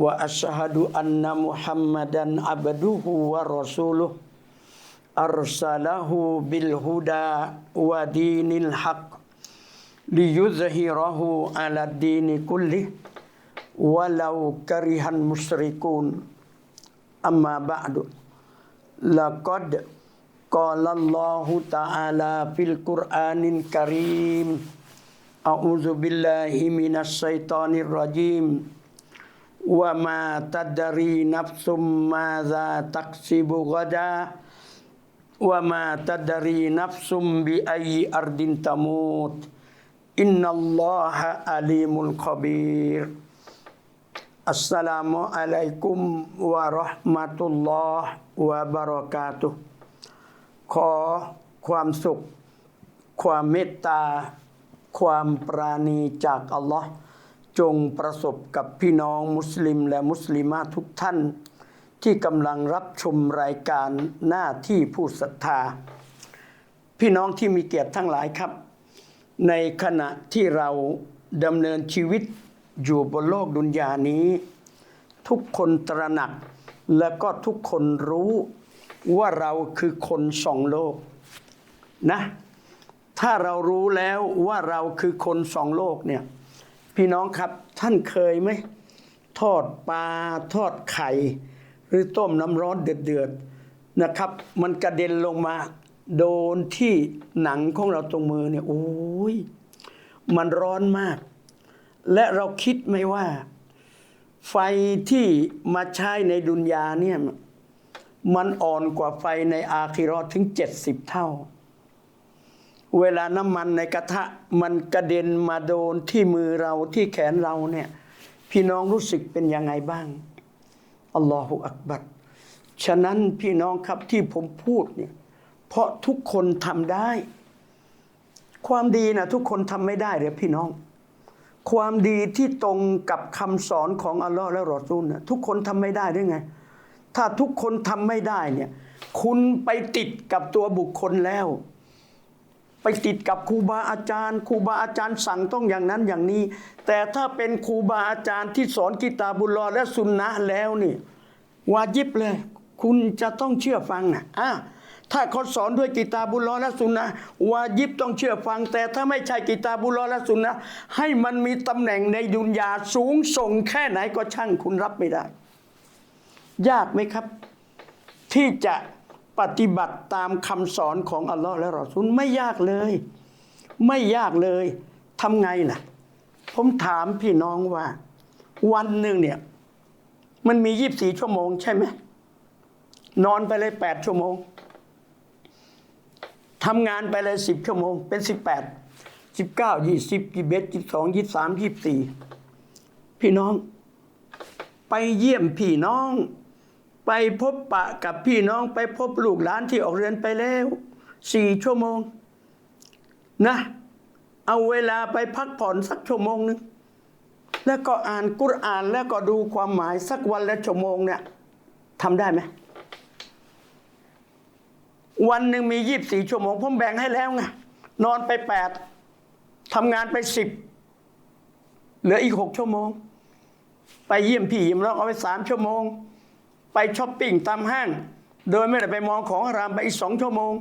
وأشهد أن محمدا عبده ورسوله أرسله بالهدى ودين الحق ليظهره على الدين كله ولو كره المشركون. أما بعد لقد قال الله تعالى في القرآن الكريم أعوذ بالله من الشيطان الرجيم. wa ma tadari nafsum madza taksibu ghadan wa ma tadari nafsum bi ayyi ardin tamut. Innallaha alimul khabir. Assalamualaikum warahmatullahi wabarakatuh ขอความสุข ความเมตตา ความปราณีจากอัลลอฮ์ จงประสบกับพี่น้องมุสลิมและมุสลิมาทุกท่าน ที่กำลังรับชมรายการหน้าที่ผู้ศรัทธา พี่น้องที่มีเกียรติทั้งหลายครับ ในขณะที่เราดำเนินชีวิตอยู่บนโลกดุนยานี้ ทุกคนตระหนักและก็ทุกคนรู้ว่าเราคือคนสองโลกนะ ถ้าเรารู้แล้วว่าเราคือคนสองโลกเนี่ย พี่น้องครับท่านเคยไหมทอดปลาทอดไข่ หรือต้มน้ำร้อนเดือดๆนะครับ มันกระเด็นลงมา โดนที่หนังของเราตรงมือเนี่ยโอ้ยมันร้อนมาก และเราคิดไหมว่า ไฟที่มาใช้ในดุนยาเนี่ยมันอ่อนกว่าไฟในอาคิรอถึงเจ็ดสิบเท่า เวลาน้ำมันในกระทะมันกระเด็นมาโดนที่มือเราที่แขนเราเนี่ย พี่น้องรู้สึกเป็นยังไงบ้างอัลลอฮฺอักบัรฉะนั้นพี่น้องครับที่ผมพูดเนี่ย เพราะทุกคนทำได้ ความดีนะทุกคนทำไม่ได้เลยพี่น้อง ความดีที่ตรงกับคำสอนของอัลลอฮ์และรอซูลนะทุกคนทำไม่ได้ได้ไง ถ้าทุกคนทำไม่ได้เนี่ย คุณไปติดกับตัวบุคคลแล้ว ไปติดกับครูบาอาจารย์ครูบาอาจารย์สั่งต้องอย่างนั้นอย่างนี้ แต่ถ้าเป็นครูบาอาจารย์ที่สอนกิตาบุลลอและสุนนะแล้วนี่วาจิบเลย คุณจะต้องเชื่อฟังนะอะถ้าเขาสอนด้วยกิตาบุลลอและสุนนะวาจิบต้องเชื่อฟัง แต่ถ้าไม่ใช่กิตาบุลลอและสุนนะให้มันมีตำแหน่งในดุนยาสูงส่งแค่ไหนก็ช่างคุณรับไม่ได้ ยากไหมครับ ที่จะ ปฏิบัติตามคำสอนของอัลลอฮ์และรอซูลไม่ยากเลย ไม่ยากเลยทำไงล่ะ ผมถามพี่น้องว่า วันหนึ่งเนี่ย มันมียี่บสี่ชั่วโมงใช่ไหมนอนไปเลยแปดชั่วโมงทำงานไปเลยสิบชั่วโมง เป็นสิบแปดสิบเก้ายี่สิบยี่เบ็ดยี่สองยี่สามยี่สี่พี่น้อง ไปเยี่ยมพี่น้อง ไปพบปะกับพี่น้องไปพบลูกหลานที่ออกเรียนไปแล้วสี่ชั่วโมง นะ เอาเวลาไปพักผ่อนสักชั่วโมงหนึ่งแล้วก็อ่านกุรอานแล้วก็ดูความหมายสักวันละชั่วโมงเนี่ยทำได้ไหมวันหนึ่งมียี่บสี่ชั่วโมงผมแบ่งให้แล้วไงนอนไปแปดทำงานไปสิบเหลืออีกหกชั่วโมง ไปเยี่ยมพี่ยี่ยมน้องเอาไปสามชั่วโมง ไปช้อปปิ้งตามห้าง โดยไม่ได้ไปมองของอารามไปอีกสองชั่วโมง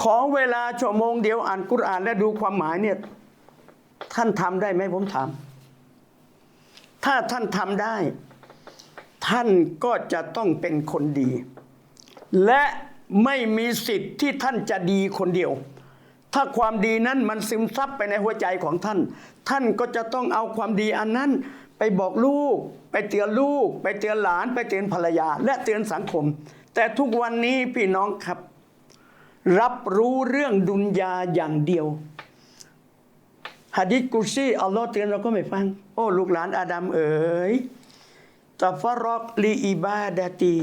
ขอเวลาชั่วโมงเดียวอ่านกุรอานและดูความหมายเนี่ยท่านทำได้ไหมผมถาม ถ้าท่านทำได้ ท่านก็จะต้องเป็นคนดี และไม่มีสิทธิ์ที่ท่านจะดีคนเดียว ถ้าความดีนั้นมันซึมซับไปในหัวใจของท่าน ท่านก็จะต้องเอาความดีอันนั้น ไปบอกลูก ไปเตือนลูก ไปเตือนหลาน ไปเตือนภรรยา และเตือนสังคม แต่ทุกวันนี้พี่น้องครับ รับรู้เรื่องดุนยาอย่างเดียวฮะดิษกุรซีอัลลอฮ์เตือนเราก็ไม่ฟัง โอ้ลูกหลานอาดัมเอ๋ยตะฟรอกลีอิบาดาตี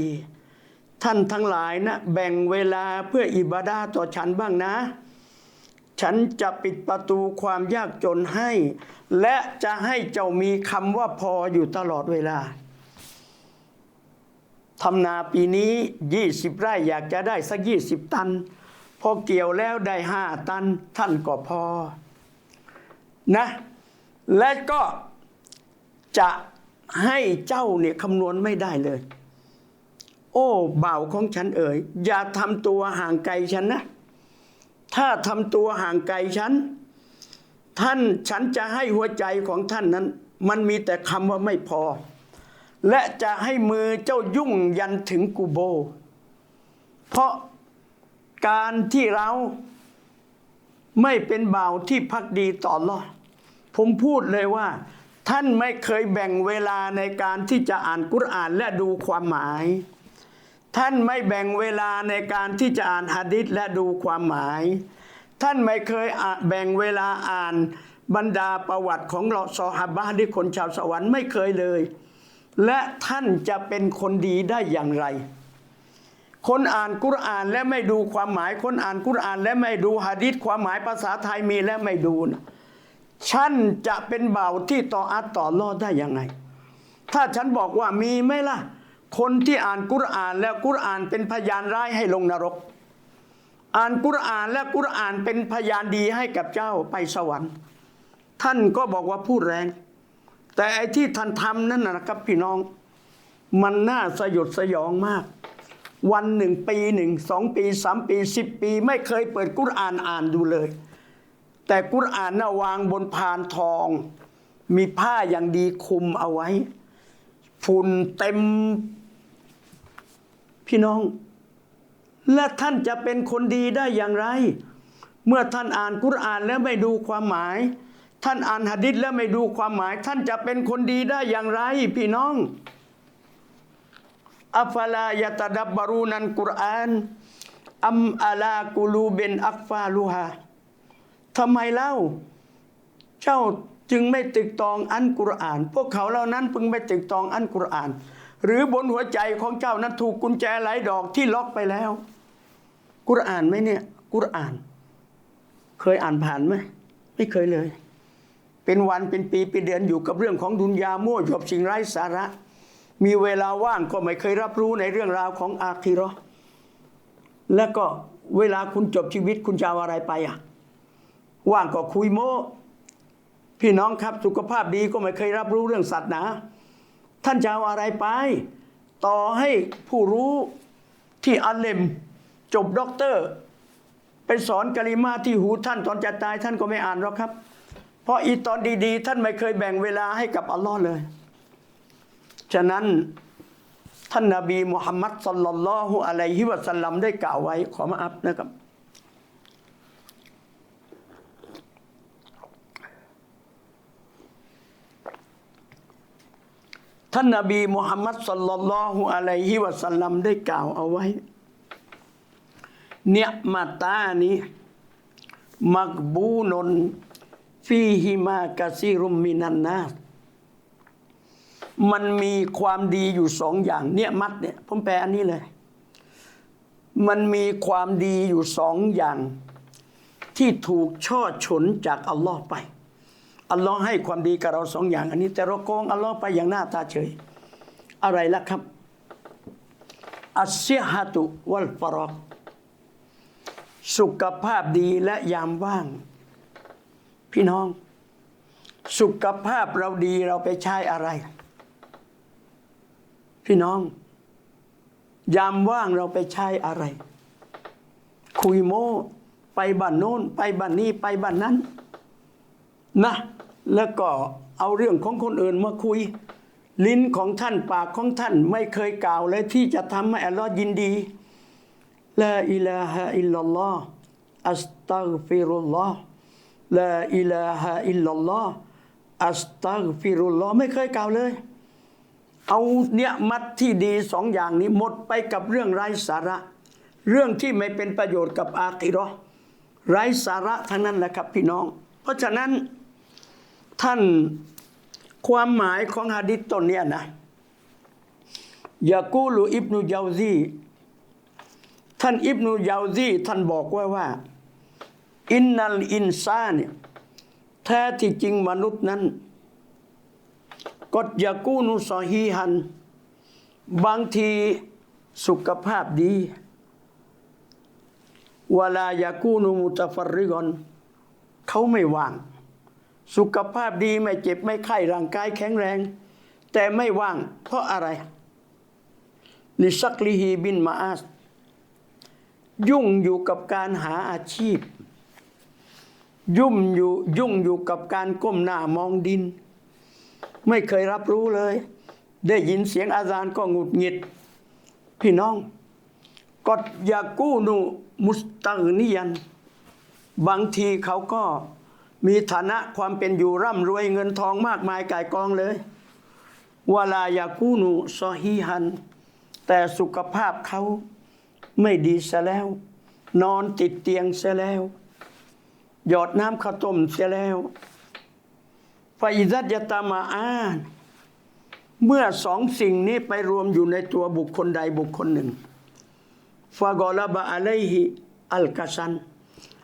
ท่านทั้งหลายนะ แบ่งเวลาเพื่ออิบาดาต่อฉันบ้างนะ ฉันจะปิดประตูความยากจนให้ และจะให้เจ้ามีคำว่าพออยู่ตลอดเวลาทำนาปีนี้20ไร่อยากจะได้สัก20ตัน พอเกี่ยวแล้วได้5ตันท่านก็พอนะ และก็จะให้เจ้าเนี่ยคำนวณไม่ได้เลย โอ้เบาของฉันเอ๋ยอย่าทำตัวห่างไกลฉันนะ ถ้าทำตัวห่างไกลฉัน ท่านฉันจะให้หัวใจของท่านนั้น มันมีแต่คำว่าไม่พอ และจะให้มือเจ้ายุ่งยันถึงกูโบ เพราะการที่เราไม่เป็นบ่าวที่พักดีต่ออัลลอฮ์ผมพูดเลยว่า ท่านไม่เคยแบ่งเวลาในการที่จะอ่านกุรอานและดูความหมาย ท่านไม่แบ่งเวลาในการที่จะอ่านฮะดิษและดูความหมาย ท่านไม่เคยแบ่งเวลาอ่านบรรดาประวัติของเราซอฮาบะห์ที่คนชาวสวรรค์ไม่เคยเลย และท่านจะเป็นคนดีได้อย่างไร คนอ่านกุรอานและไม่ดูความหมาย คนอ่านกุรอานและไม่ดูฮะดิษความหมายภาษาไทยมีและไม่ดูนะฉันจะเป็นเบาที่ต่ออัตต่อรอดได้ยังไง ถ้าฉันบอกว่ามีไหมล่ะ คนที่อ่านกุรอานแล้วกุรอานเป็นพยานร้ายให้ลงนรก อ่านกุรอานและกุรอานเป็นพยานดีให้กับเจ้าไปสวรรค์ ท่านก็บอกว่าพูดแรง แต่ไอ้ที่ท่านทำนั่นนะครับพี่น้อง มันน่าสยดสยองมาก วันหนึ่งปีหนึ่งสองปีสามปีสิบปี ไม่เคยเปิดกุรอานอ่านดูเลย แต่กุรอานน่ะวางบนพานทอง มีผ้าอย่างดีคุมเอาไว้ ฝุ่นเต็ม พี่น้อง และท่านจะเป็นคนดีได้อย่างไร เมื่อท่านอ่านกุรอานแล้วไม่ดูความหมาย ท่านอ่านหะดิษแล้วไม่ดูความหมาย ท่านจะเป็นคนดีได้อย่างไร พี่น้องอัฟลายะตดับบารูนันกุรอานอัมอาลากูลูเบนอักฟาลูฮาทำไมเล่า เจ้าจึงไม่ตึกตองอันกุรอาน พวกเขาเหล่านั้นพึงไม่ตึกตองอันกุรอาน หรือบนหัวใจของเจ้านั้นถูกกุญแจหลายดอกที่ล็อกไปแล้ว กุรอานไหมเนี่ย กุรอาน เคยอ่านผ่านไหมไม่เคยเลย เป็นวันเป็นปีเป็นเดือนอยู่กับเรื่องของดุนยามั่วจบสิ่งไร้สาระ มีเวลาว่างก็ไม่เคยรับรู้ในเรื่องราวของอาคีราะห์แล้วก็เวลาคุณจบชีวิตคุณจะเอาอะไรไปอะ ว่างก็คุยโม้พี่น้องครับสุขภาพดีก็ไม่เคยรับรู้เรื่องสัตว์นะ ท่านจะเอาอะไรไป ต่อให้ผู้รู้ที่อัลเลมจบด็อกเตอร์ไปสอนกะลิมาที่หูท่านตอนจะตายท่านก็ไม่อ่านหรอกครับ เพราะอีตอนดีๆ ท่านไม่เคยแบ่งเวลาให้กับอัลลอฮ์เลย ฉะนั้นท่านนาบีมุฮัมมัดสัลลัลลอฮุอะลัยฮิวะสัลลัมได้กล่าวไว้ขอมาอัพนะครับ ท่านนาบีมุฮัมมัดสัลลัลลอฮุอะลัยฮิวะสัลลัมได้กล่าวเอาไว้ เนียมาตานี้ มักบูนนฟีฮิมากะซีรุมมินันนาสมันมีความดีอยู่สองอย่าง เนี่ยมัดเนี่ยผมแปลอันนี้เลย มันมีความดีอยู่สองอย่าง ที่ถูกช่อฉนจากอัลลอฮ์ไป อัลลอฮ์ให้ความดีกับเราสองอย่าง อันนี้แต่เราโกงอัลลอฮ์ไปอย่างหน้าตาเฉย อะไรล่ะครับอัสซิฮะตุวัลฟารอกสุขภาพดีและยามว่าง พี่น้อง สุขภาพเราดีเราไปใช้อะไร พี่น้อง ยามว่างเราไปใช้อะไร คุยโม้ไปบ้านโน้น ไปบ้านนี้ไปบ้านนั้น นะ แล้วก็เอาเรื่องของคนอื่นมาคุย ลิ้นของท่านปากของท่านไม่เคยกล่าวเลยที่จะทำให้อัลลอฮ์ยินดีลาอิลาฮะอิลลัลลอฮ์อัสตัฆฟิรุลลอฮ์ลาอิลาฮะอิลลัลลอฮ์อัสตัฆฟิรุลลอฮ์ไม่เคยกล่าวเลย เอาเนี่ยมัดที่ดีสองอย่างนี้หมดไปกับเรื่องไร้สาระ เรื่องที่ไม่เป็นประโยชน์กับอาคิราะห์ไร้สาระทั้งนั้นแหละครับพี่น้อง เพราะฉะนั้น ท่านความหมายของฮะดิษต้นเนี้ยนะยากูลูอิบนุยาซีท่านอิบนุยาซีท่านบอกไว้ว่า อินนัลอินซาเนี่ยแท้ที่จริงมนุษย์นั้นกดยากูนุสอฮีฮัน บางทีสุขภาพดีเวลายากูนุมุตฟริกอนเขาไม่ว่าง สุขภาพดีไม่เจ็บไม่ไข้ร่างกายแข็งแรง แต่ไม่ว่าง เพราะอะไรลิซักลิฮีบินมาอาสยุ่งอยู่กับการหาอาชีพ ยุ่งอยู่ยุ่งอยู่กับการก้มหน้ามองดิน ไม่เคยรับรู้เลย ได้ยินเสียงอาจารย์ก็หงุดหงิด พี่น้องกดยากูนูมุสตังนิยัน บางทีเขาก็ มีฐานะความเป็นอยู่ร่ำรวยเงินทองมากมายก่ายกองเลยวลายากูนูซอฮีฮัน แต่สุขภาพเขาไม่ดีเสียแล้ว นอนติดเตียงเสียแล้ว หยอดน้ำข้าวต้มเสียแล้วฟาอิซัตยตามาอานเมื่อสองสิ่งนี้ไปรวมอยู่ในตัวบุคคลใดบุคคลหนึ่งฟากอลาบะอะลัยฮิอัลกัซัน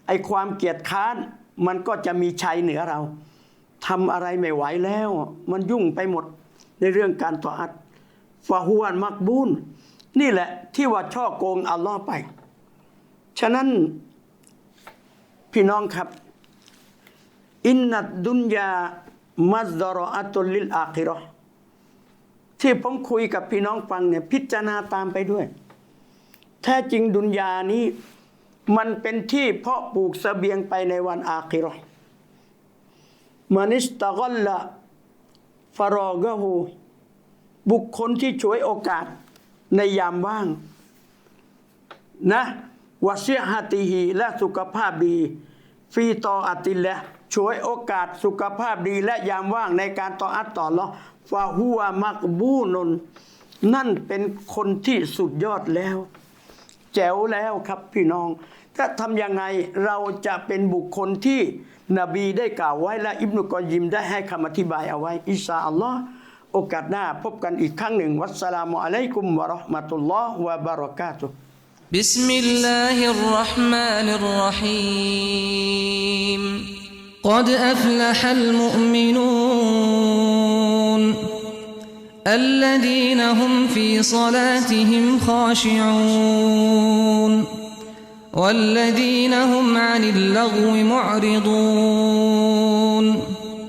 ไอความเกียจค้าน มันก็จะมีชัยเหนือเราทำอะไรไม่ไหวแล้ว มันยุ่งไปหมดในเรื่องการต่ออัดฟาฮวนมักบูนนี่แหละที่ว่าช่อโกงอัลลอฮ์ไป ฉะนั้นพี่น้องครับ อินนัดดุนยามัซดรออัตุลลิลอาคิราะห์ที่ผมคุยกับพี่น้องฟังเนี่ยพิจารณาตามไปด้วย แท้จริงดุนยานี้ มันเป็นที่เพาะปลูกเสบียงไปในวันอาคิราะห์มานิสตะกลละฟารอกะฮูบุคคลที่ช่วยโอกาสในยามว่าง นะวะเสียฮัติฮีและสุขภาพดี ฟีตออัติลละช่วยโอกาสสุขภาพดีและยามว่างในการต่ออัตต่อรอฟาหัวมักบูนนนั่นเป็นคนที่สุดยอดแล้ว จ๋วแล้วครับพี่น้อง ถ้าทำยังไงเราจะเป็นบุคคลที่นบีได้กล่าวไว้ และอิบนุกอยยิมได้ให้คำอธิบายเอาไว้ อิชาอัลลอฮ์โอกาสหน้าพบกันอีกครั้งหนึ่ง วัสสลามุอะลัยกุมวะเราะห์มะตุลลอฮ์วะบะเราะกาตุฮ์ بسم الله الرحمن الرحيم قد أفلح المؤمنون الذين هم في صلاتهم خاشعون والذين هم عن اللغو معرضون